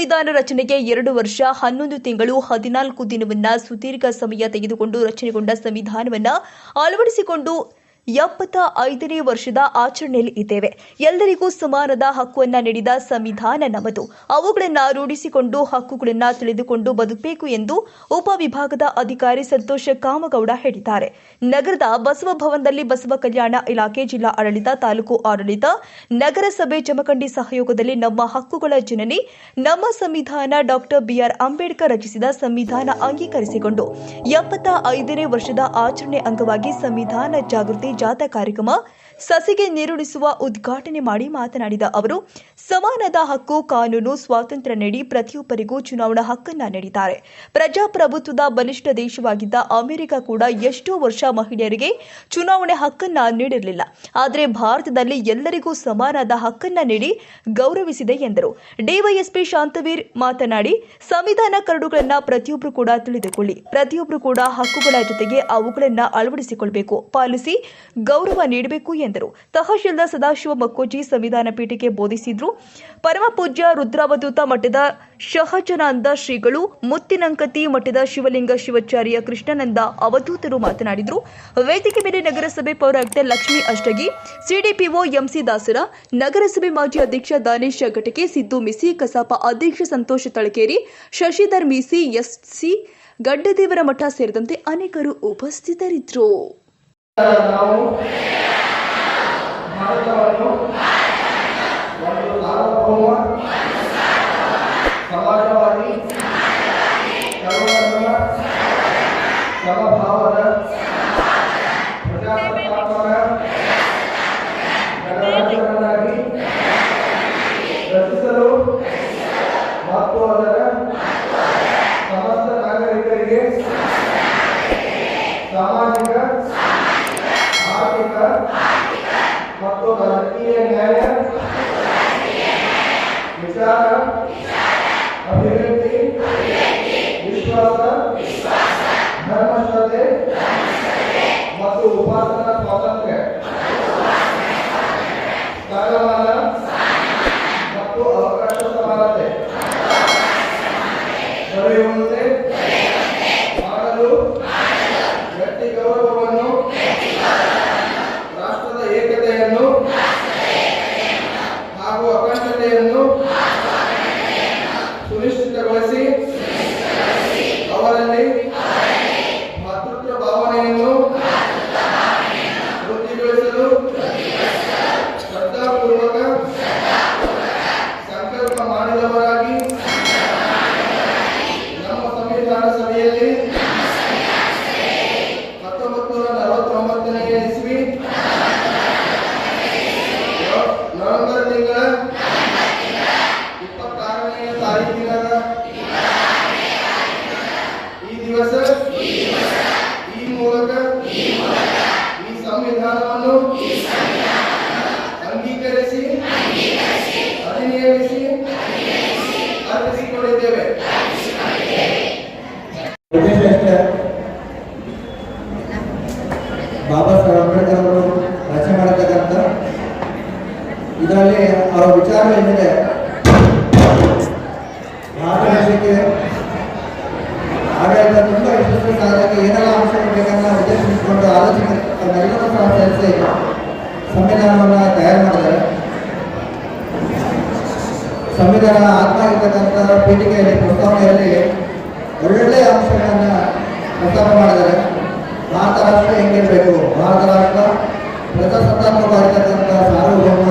ಸಂವಿಧಾನ ರಚನೆಗೆ ಎರಡು ವರ್ಷ ಹನ್ನೊಂದು ತಿಂಗಳು ಹದಿನಾಲ್ಕು ದಿನವನ್ನ ಸುದೀರ್ಘ ಸಮಯ ತೆಗೆದುಕೊಂಡು ರಚನೆಗೊಂಡ ಸಂವಿಧಾನವನ್ನ ಅಳವಡಿಸಿಕೊಂಡು ಎಪ್ಪತ್ತ ಐದನೇ ವರ್ಷದ ಆಚರಣೆಯಲ್ಲಿ ಇದ್ದೇವೆ. ಎಲ್ಲರಿಗೂ ಸಮಾನದ ಹಕ್ಕುವನ್ನ ನೀಡಿದ ಸಂವಿಧಾನ ನಮ್ಮದು. ಅವುಗಳನ್ನ ರೂಢಿಸಿಕೊಂಡು ಹಕ್ಕುಗಳನ್ನ ತಿಳಿದುಕೊಂಡು ಬದುಕಬೇಕು ಎಂದು ಉಪವಿಭಾಗದ ಅಧಿಕಾರಿ ಸಂತೋಷ ಕಾಮಗೌಡ ಹೇಳಿದ್ದಾರೆ. ನಗರದ ಬಸವ ಭವನದಲ್ಲಿ ಬಸವ ಕಲ್ಯಾಣ ಇಲಾಖೆ ಜಿಲ್ಲಾ ಆಡಳಿತ, ತಾಲೂಕು ಆಡಳಿತ, ನಗರಸಭೆ ಜಮಖಂಡಿ ಸಹಯೋಗದಲ್ಲಿ ನಮ್ಮ ಹಕ್ಕುಗಳ ಜನನಿ, ನಮ್ಮ ಸಂವಿಧಾನ ಡಾಕ್ಟರ್ ಬಿಆರ್ ಅಂಬೇಡ್ಕರ್ ರಚಿಸಿದ ಸಂವಿಧಾನ ಅಂಗೀಕರಿಸಿಕೊಂಡು ಎಪ್ಪತ್ತ ಐದನೇ ವರ್ಷದ ಆಚರಣೆ ಅಂಗವಾಗಿ ಸಂವಿಧಾನ ಜಾಗೃತಿ ಜಾಥಾ ಕಾರ್ಯಕ್ರಮ ಸಸಿಗೆ ನೀರುಣಿಸುವ ಉದ್ಘಾಟನೆ ಮಾಡಿ ಮಾತನಾಡಿದ ಅವರು, ಸಮಾನದ ಹಕ್ಕು, ಕಾನೂನು, ಸ್ವಾತಂತ್ರ್ಯ ನೀಡಿ ಪ್ರತಿಯೊಬ್ಬರಿಗೂ ಚುನಾವಣಾ ಹಕ್ಕನ್ನ ನೀಡಿದ್ದಾರೆ. ಪ್ರಜಾಪ್ರಭುತ್ವದ ಬಲಿಷ್ಠ ದೇಶವಾಗಿದ್ದ ಅಮೆರಿಕ ಕೂಡ ಎಷ್ಟೋ ವರ್ಷ ಮಹಿಳೆಯರಿಗೆ ಚುನಾವಣೆ ಹಕ್ಕನ್ನ ನೀಡಿರಲಿಲ್ಲ. ಆದರೆ ಭಾರತದಲ್ಲಿ ಎಲ್ಲರಿಗೂ ಸಮಾನದ ಹಕ್ಕನ್ನ ನೀಡಿ ಗೌರವಿಸಿದೆ ಎಂದರು. ಡಿವೈಎಸ್ಪಿ ಶಾಂತವೀರ್ ಮಾತನಾಡಿ, ಸಂವಿಧಾನ ಕರಡುಗಳನ್ನ ಪ್ರತಿಯೊಬ್ಬರು ಕೂಡ ತಿಳಿದುಕೊಳ್ಳಿ. ಪ್ರತಿಯೊಬ್ಬರು ಕೂಡ ಹಕ್ಕುಗಳ ಜೊತೆಗೆ ಅವುಗಳನ್ನ ಅಳವಡಿಸಿಕೊಳ್ಳಬೇಕು ಪಾಲಿಸಿ ಗೌರವ ನೀಡಬೇಕು ಎಂದರು. ತಹಶೀಲ್ದಾರ್ ಸದಾಶಿವ ಮಕ್ಕೋಜಿ ಸಂವಿಧಾನ ಪೀಠಕ್ಕೆ ಬೋಧಿಸಿದ್ರು. ಪರಮ ಪೂಜ್ಯ ರುದ್ರಾವಧೂತ ಮಠದ ಶಹಜನಾನಂದ ಶ್ರೀಗಳು, ಮುತ್ತಿನಂಕತಿ ಮಠದ ಶಿವಲಿಂಗ ಶಿವಾಚಾರ್ಯ ಕೃಷ್ಣಾನಂದ ಅವಧೂತರು ಮಾತನಾಡಿದರು. ವೇದಿಕೆ ಮೇಲೆ ನಗರಸಭೆ ಪೌರಾಯುಕ್ತ ಲಕ್ಷ್ಮೀ ಅಷ್ಟಗಿ, ಸಿಡಿಪಿಒ ಎಂಸಿ ದಾಸರ, ನಗರಸಭೆ ಮಾಜಿ ಅಧ್ಯಕ್ಷ ದಾನೇಶ್ ಘಟಕೆ, ಸಿದ್ದು ಮಿಸಿ, ಕಸಾಪ ಅಧ್ಯಕ್ಷ ಸಂತೋಷ ತಳಕೇರಿ, ಶಶಿಧರ್ ಮಿಸಿ, ಎಸ್ಸಿ ಗಡ್ಡದೇವರ ಮಠ ಸೇರಿದಂತೆ ಅನೇಕರು ಉಪಸ್ಥಿತರಿದ್ದರು. ಭಾರತವನ್ನು ಒಂದು ಸಾರ್ವಭೌಮ ಸಮಾಜವಾದಿ ಸರ್ವಧರ್ಮ ಸಮಭಾವದ ಪ್ರಜಾಸತ್ತಾತ್ಮಕ ಗಣರಾಜ್ಯವನ್ನಾಗಿ ರಚಿಸಲು ಮತ್ತು ಅದರ ಸಮಸ್ತ ನಾಗರಿಕರಿಗೆ ಸಾಮಾಜಿಕ ಮತ್ತು ರಾಜಕೀಯ ನ್ಯಾಯ ವಿಚಾರ ಅಭಿವ್ಯಕ್ತಿ ವಿಶ್ವಾಸ ಧರ್ಮಶ್ರದ್ಧೆ ಮತ್ತು ಉಪಾಸನಾ ಸ್ವಾತಂತ್ರ್ಯ ಸ್ಥಾನಮಾನ ಮತ್ತು ಅವಕಾಶ ಸಮಾನತೆ ದೊರೆಯುವಂತೆ ಸಂವಿಧಾನವನ್ನು ಅಂಗೀಕರಿಸಿ ಅಧಿನಿಯಮಿಸಿ ಅರ್ಪಿಸಿಕೊಂಡಿದ್ದೇವೆ. ಬಾಬಾ ಸಾಹೇಬ್ ಅಂಬೇಡ್ಕರ್ ಅವರು ರಚನೆ ಮಾಡತಕ್ಕಂಥ ಇದರಲ್ಲಿ ಅವರ ವಿಚಾರಗಳೇನಿದೆ ಭಾರತ ದೇಶಕ್ಕೆ ಆಡಳಿತ ತುಂಬ ಯಶಸ್ವಿ ಏನೆಲ್ಲ ಉದ್ದೇಶಿಸಿಕೊಂಡು ಆಲೋಚನೆ. ಸಹ ಸೇರಿಸಿ ಸಂವಿಧಾನವನ್ನು ತಯಾರು ಮಾಡಿದ್ದಾರೆ. ಸಂವಿಧಾನ ಆತ್ಮ ಇರತಕ್ಕಂಥ ಪೀಠಿಕೆಯಲ್ಲಿ, ಪ್ರಸ್ತಾವನೆಯಲ್ಲಿ ಒಳ್ಳೊಳ್ಳೆಯ ಅಂಶಗಳನ್ನು ಪ್ರಸ್ತಾಪ ಮಾಡಿದ್ದಾರೆ. ಭಾರತ ರಾಷ್ಟ್ರ ಹೆಂಗಿರಬೇಕು? ಭಾರತ ರಾಷ್ಟ್ರ ಪ್ರಜಾಸತ್ತಾತ್ಮಕವಾಗಿರ್ತಕ್ಕಂಥ ಸಾರ್ವಭೌಮ,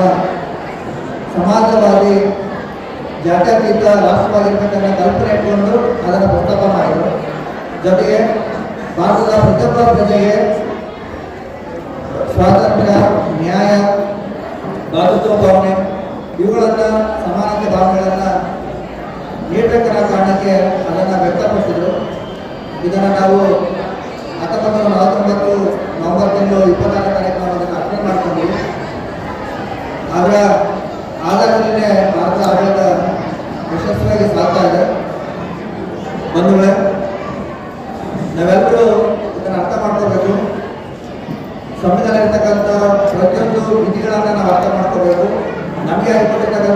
ಸಮಾಜವಾದಿ ಜಾತ್ಯತೀತ ರಾಷ್ಟ್ರವಾಗಿರ್ತಕ್ಕಂಥ ಕಲ್ಪನೆ ಇಟ್ಕೊಂಡು ಅದನ್ನು ಪ್ರಸ್ತಾಪ ಮಾಡಿದರು. ಜೊತೆಗೆ ಭಾರತದ ಪ್ರತಿಯೊಬ್ಬ ಪ್ರಜೆಗೆ ಸ್ವಾತಂತ್ರ್ಯ, ನ್ಯಾಯ ಭಾರತತ್ವ ಭಾವನೆ, ಇವುಗಳನ್ನ ಸಮಾನತೆ ಭಾವನೆಗಳನ್ನ ನೀಡಬೇಕನ್ನೋ ಕಾರಣಕ್ಕೆ ಅದನ್ನು ವ್ಯಕ್ತಪಡಿಸಿದ್ರು. ಇದನ್ನು ನಾವು ಹತ್ತೊಂಬತ್ತು ನಲವತ್ತೊಂಬತ್ತು ನವೆಂಬರ್ ತಿಂಗಳು ಇಪ್ಪತ್ತಾರನೇ ತಾರೀಕು ನಾವು ಅದನ್ನು ಅಪ್ಲೈ ಮಾಡ್ಕೊಂಡ್ವಿ ಅದರ ಆಧಾರದಲ್ಲೇ ಭಾರತ ಆಡಳಿತ ಯಶಸ್ವಿಯಾಗಿ ಸಾಗ್ತಾ ಇದೆ ಬಂಧುಗಳೇ ನಾವೆಲ್ಲರೂ ಇದನ್ನು ಅರ್ಥ ಮಾಡ್ಕೋಬೇಕು ಸಂವಿಧಾನ ಇರ್ತಕ್ಕಂಥ ಪ್ರತಿಯೊಂದು ವಿಧಿಗಳನ್ನು ನಾವು ಅರ್ಥ ಮಾಡ್ಕೋಬೇಕು. ನಮಗೆ ಆಗಿರ್ತಕ್ಕಂಥ